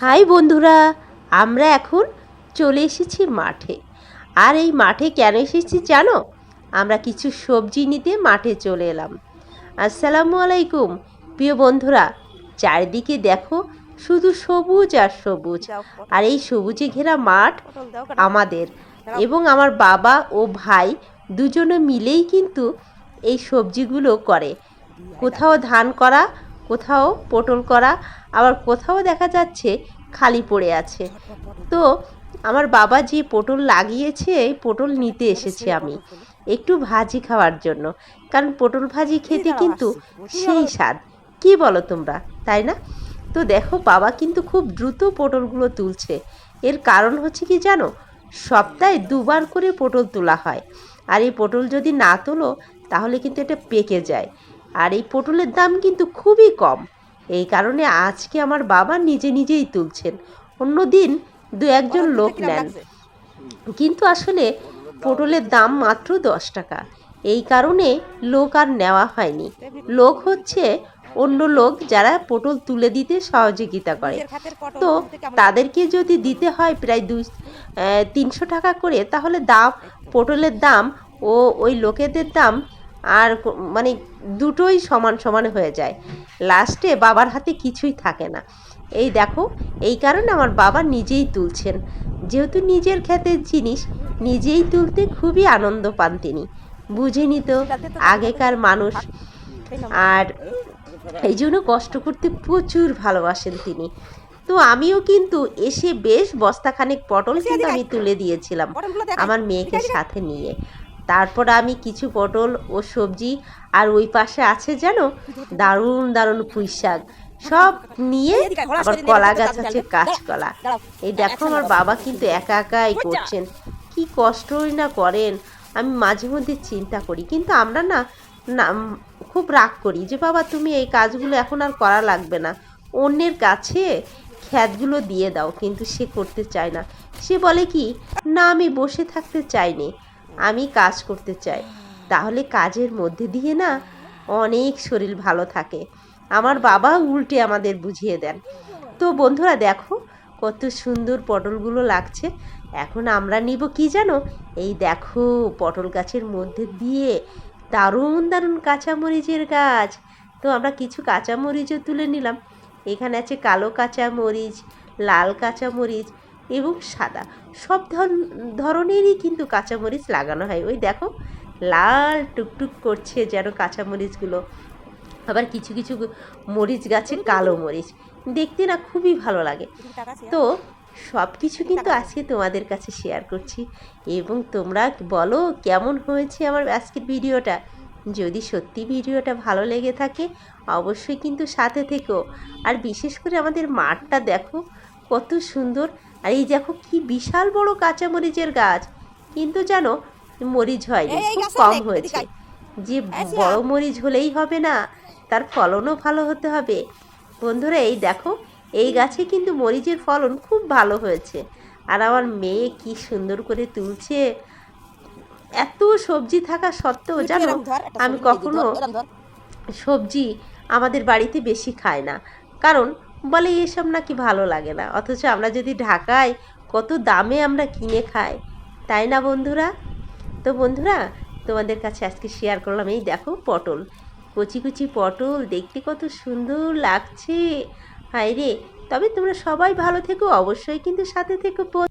High বন্ধুরা, আমরা এখন চলে এসেছি মাঠে। আর এই মাঠে কেন এসেছি জানো? আমরা কিছু সবজি নিতে মাঠে চলে এলাম। আসসালামু আলাইকুম। প্রিয় বন্ধুরা, চারিদিকে দেখো, শুধু সবুজ আর সবুজ। আর এই সবুজে ঘেরা মাঠ আমাদের। এবং আমার বাবা ও ভাই দুজনে মিলেই কিন্তু এই সবজিগুলো করে। কোথাও ধান করা কোথাও পটল করা, আবার কোথাও দেখা যাচ্ছে খালি পড়ে আছে। তো আমার বাবা যে পটল লাগিয়েছে, এই পটল নিতে এসেছি আমি একটু ভাজি খাওয়ার জন্য। কারণ পটল ভাজি খেতে কিন্তু সেই স্বাদ। কি বলো তোমরা, তাই না? তো দেখো, বাবা কিন্তু খুব দ্রুত পটলগুলো তুলছে। এর কারণ হচ্ছে কি জানো? সপ্তাহে দুবার করে পটল তোলা হয়। আর এই পটল যদি না তোলো, তাহলে কিন্তু এটা পেকে যায়। আর এই পটলের দাম কিন্তু খুবই কম। এই কারণে আজকে আমার বাবা নিজে নিজেই তুলছেন। অন্য দিন দু একজন লোক নেন। কিন্তু আসলে পটলের দাম মাত্র দশ টাকা। এই কারণে লোক আর নেওয়া হয়নি। লোক হচ্ছে অন্য লোক যারা পটল তুলে দিতে সহযোগিতা করে। তো তাদেরকে যদি দিতে হয় প্রায় দুই তিনশো টাকা করে তাহলে দাম পটলের দাম ও ওই লোকেদের দাম আর মানে দুটোই সমান সমান হয়ে যায়। লাস্টে বাবার হাতে কিছুই থাকে না। এই দেখো এই কারণে আমার বাবা নিজেই তুলছেন। যেহেতু নিজের ক্ষেতের জিনিস নিজেই তুলতে খুবই আনন্দ পান তিনি। বুঝেনি তো আগেকার মানুষ। আর এই জন্য কষ্ট করতে প্রচুর ভালোবাসেন তিনি। তো আমিও কিন্তু এসে বেশ বস্তাখানেক পটল কিন্তু আমি তুলে দিয়েছিলাম আমার মেয়েকে সাথে নিয়ে। তারপর আমি কিছু পটল ও সবজি আর ওই পাশে আছে যেন দারুণ দারুণ পুঁই শাক। সব নিয়ে আবার কলা গাছ আছে কাঁচকলা এই দেখো আমার বাবা কিন্তু একা একাই করছেন। কি কষ্টই না করেন। আমি মাঝে মধ্যে চিন্তা করি কিন্তু আমরা না না খুব রাগ করি যে বাবা তুমি এই কাজগুলো এখন আর করা লাগবে না। অন্যের কাছে খ্যাতগুলো দিয়ে দাও। কিন্তু সে করতে চায় না। সে বলে কি না আমি বসে থাকতে চাইনি। আমি কাজ করতে চাই। তাহলে কাজের মধ্যে দিয়ে না অনেক শরীর ভালো থাকে। আমার বাবা উল্টে আমাদের বুঝিয়ে দেন। তো বন্ধুরা দেখো, কত সুন্দর পটলগুলো লাগছে। এখন আমরা নিব কি জানো? এই দেখো, পটল গাছের মধ্যে দিয়ে দারুণ দারুণ কাঁচামরিচের গাছ। তো আমরা কিছু কাঁচামরিচও তুলে নিলাম। এখানে আছে কালো কাঁচামরিচ, লাল কাঁচামরিচ এবং সাদা। সব ধর- ধরনেরই কিন্তু কাঁচামরিচ লাগানো হয়। ওই দেখো, লাল টুকটুক করছে যেন কাঁচামরিচগুলো। আবার কিছু কিছু মরিচ গাছে কালো মরিচ। দেখতে না খুবই ভালো লাগে। তো সব কিছু কিন্তু আজকে তোমাদের কাছে শেয়ার করছি। এবং তোমরা বলো, কেমন হয়েছে আমার আজকের ভিডিওটা? যদি সত্যি ভিডিওটা ভালো লেগে থাকে, অবশ্যই কিন্তু সাথে থেকো। আর বিশেষ করে আমাদের মাঠটা দেখো, কত সুন্দর আর এই দেখো কি বিশাল বড় কাঁচা মরিচের গাছ। কিন্তু জানো মরিচ হয়নি খুব কম হয়েছে। যে বড় মরিচ হলেই হবে না তার ফলনও ভালো হতে হবে। বন্ধুরা এই দেখো এই গাছে কিন্তু মরিচের ফলন খুব ভালো হয়েছে। আর আমার মেয়ে কি সুন্দর করে তুলছে। এত সবজি থাকা সত্ত্বেও জানো আমি কখনো সবজি আমাদের বাড়িতে বেশি খাই না। কারণ বলে, এসব নাকি ভালো লাগে না। অথচ আমরা যদি ঢাকায় কত দামে আমরা কিনে খাই, তাই না বন্ধুরা? তো বন্ধুরা, তোমাদের কাছে আজকে শেয়ার করলাম এই দেখো পটল। কচি, কুচি পটল, দেখতে কত সুন্দর লাগছে। হায় রে তবে তোমরা সবাই ভালো থেকো, অবশ্যই কিন্তু সাথে থেকো।